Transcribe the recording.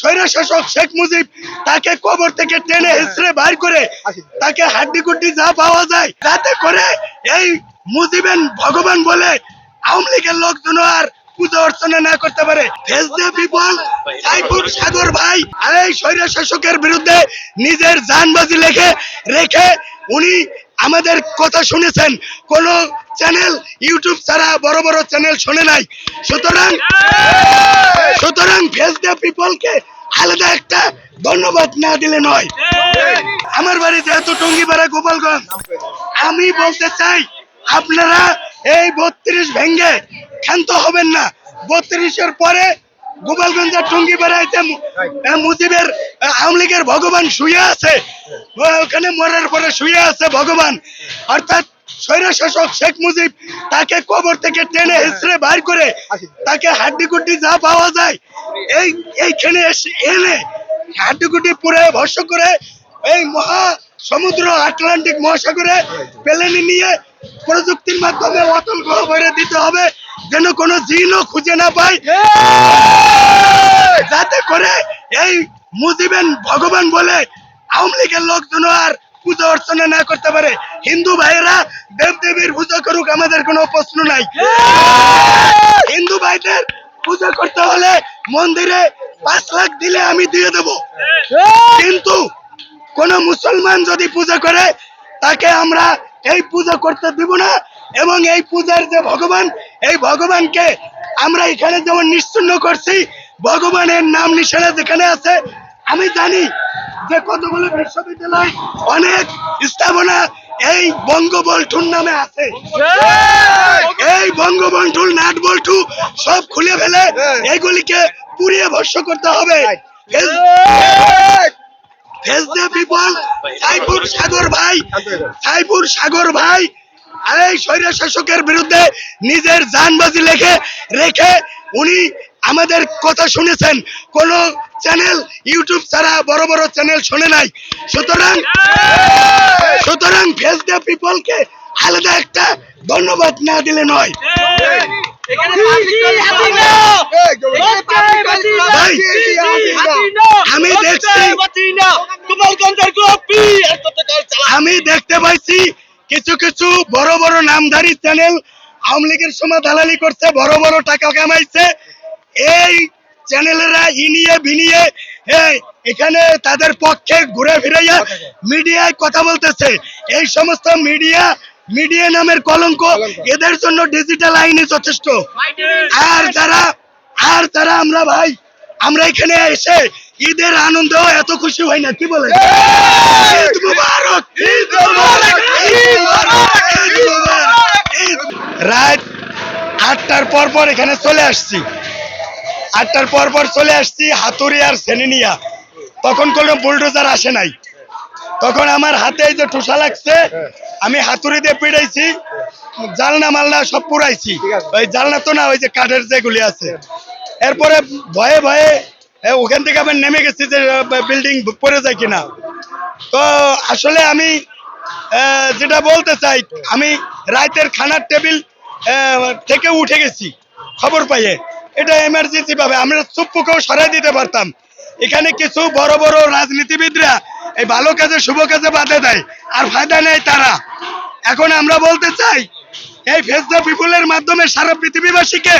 স্বৈর শাসক শেখ মুজিব তাকে কবর থেকে টেনে হেসড়ে বাইর করে তাকে হাড্ডি যা পাওয়া যায় করে এই মুজিবেন ভগবান বলে আওয়ামী লীগের লোকজন আর পূজা অর্চনা না করতে পারে। ফেস পিপল সাগর ভাই আর এই বিরুদ্ধে নিজের জানবাজি লেখে রেখে উনি আমাদের কথা শুনেছেন। কোন চ্যানেল ইউটিউব ছাড়া বড় বড় চ্যানেল শোনে নাই। সুতরাং সুতরাং ফেস দ্য পিপলকে আলাদা একটা ধন্যবাদ না দিলে নয়। আমার বাড়ি যেহেতু টঙ্গিপাড়া গোপালগঞ্জ। আমি বলতে চাই, আপনারা এই বত্রিশ ভেঙ্গে ক্ষান্ত হবেন না। বত্রিশের পরে গোপালগঞ্জের টঙ্গিপাড়াইতে মু- আহ, মুজিবের আওয়ামী লীগের ভগবান শুয়ে আছে। ওখানে মরার পরে শুয়ে আছে ভগবান। অর্থাৎ স্বৈর শাসক শেখ মুজিব তাকে কবর থেকে টেনে হেসড়ে বাইর করে তাকে হাড্ডি গুড্ডি যা পাওয়া যায় এই এইখানে এনে হাড্ডি গুড্ডি পুরে ভস্য করে এই মহা সমুদ্র আটলান্টিক মহাসাগরে প্লেনে নিয়ে প্রযুক্তির মাধ্যমে অতল গহ্বরে দিতে হবে যেন কোনো জিনও খুঁজে না পায়। যাতে করে এই মুজিবেন ভগবান বলে আওয়ামী লীগের লোকজন আর পূজা অর্চনা না করতে পারে। হিন্দু ভাইয়েরা দেব দেবীর পূজা করুক, আমাদের কোনো প্রশ্ন নাই। হিন্দু ভাইদের পূজা করতে হলে মন্দিরে পাঁচ লাখ দিলে আমি দিয়ে দেব। কিন্তু কোন মুসলমান যদি পূজা করে, তাকে আমরা এই পূজা করতে দিব না। এবং এই পূজার যে ভগবান, এই ভগবানকে আমরা এখানে যেমন নিশ্চিন্ন করছি ভগবানের নাম নিশানা যেখানে আছে। আমি জানি যে কতগুলো বিশ্ববিদ্যালয় অনেক স্থাপনা এই বঙ্গবল্ঠুর নামে আছে। এই বঙ্গবন্ধুর নাট বল্টু সব খুলে ফেলে এগুলিকে পুড়িয়ে ভস্য করতে হবে। নিজের জানবাজি লেখে, রেখে উনি আমাদের কথা শুনেছেন। কোন চ্যানেল, ইউটিউব ছাড়া বড় বড় চ্যানেল শোনে নাই। সুতরাং সুতরাং ফেস দ্য পিপলকে আলাদা একটা ধন্যবাদ না দিলে নয়। আমি দেখছি আমি দেখতে পাইছি কিছু কিছু বড় বড় নামধারী চ্যানেল আওয়ামী লীগের সময় দালালি করছে, বড় বড় টাকা কামাইছে। এই চ্যানেলেরা ইনিয়ে বিনিয়ে এই এখানে তাদের পক্ষে ঘুরে ফিরাইয়া মিডিয়ায় কথা বলতেছে। এই সমস্ত মিডিয়া মিডিয়া নামের কলঙ্ক এদের জন্য ডিজিটাল আইনে যথেষ্ট। আর যারা আর যারা আমরা ভাই আমরা এখানে এসে ঈদের আনন্দ এত খুশি হয় না কি বলে ঈদ মুবারক! ঈদ মুবারক! ঈদ মুবারক! ঈদ মুবারক! রাত আটটার পর পর এখানে চলে আসছি। আটটার পর পর চলে আসছি হাতুড়ি আর সেনিনিয়া তখন কোনো বুলডোজার আসে নাই। তখন আমার হাতে এই যে ঠোসা লাগছে আমি হাতুড়ি দিয়ে পিড়াইছি জালনা মালনা সব পুরাইছি ওই জালনা তো না ওই যে কাঠের যেগুলি আছে। এরপরে ভয়ে ভয়ে ওখান থেকে আবার নেমে গেছি যে বিল্ডিং পড়ে যায় কিনা। তো আসলে আমি যেটা বলতে চাই আমি রাতের খানার টেবিল থেকে উঠে গেছি খবর পাইয়ে। এটা এমার্জেন্সি ভাবে। আমরা চুপ্পুকেও সরাই দিতে পারতাম। এখানে কিছু বড় বড় রাজনীতিবিদরা এই ভালো কাজে, শুভ কাজে বাধা দেয়। আর ফায়দা নেয় তারা। এখন আমরা বলতে চাই, এই ফেসবুক পিপুলের মাধ্যমে সারা পৃথিবীবাসীকে